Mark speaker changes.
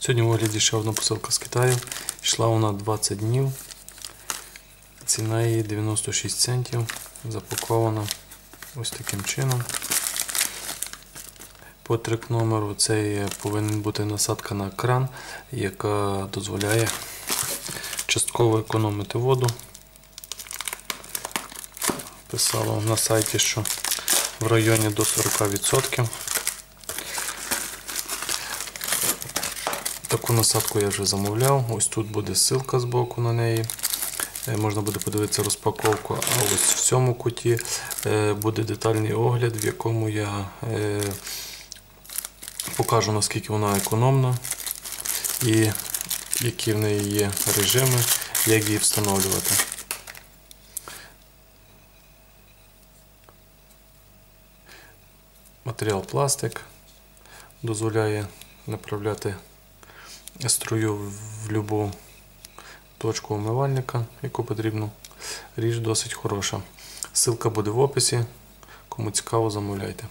Speaker 1: Сьогодні в огляді ще одна посилка з Китаю. Йшла вона 20 днів. Ціна її 96 центів. Запакована ось таким чином. По трек номеру це повинна бути насадка на кран, яка дозволяє частково економити воду. Писало на сайті, що в районі до 40%. Таку насадку я вже замовляв. Ось тут буде ссылка з боку на неї. Е, Можна буде подивитися розпаковку. А ось в цьому куті е, буде детальний огляд, в якому я е, покажу наскільки вона економна і які в неї є режими, як її встановлювати. Матеріал пластик дозволяє направляти струю в будь-яку точку умивальника, яку потрібно. Річ досить хороша. Ссылка буде в описі. Кому цікаво, замовляйте.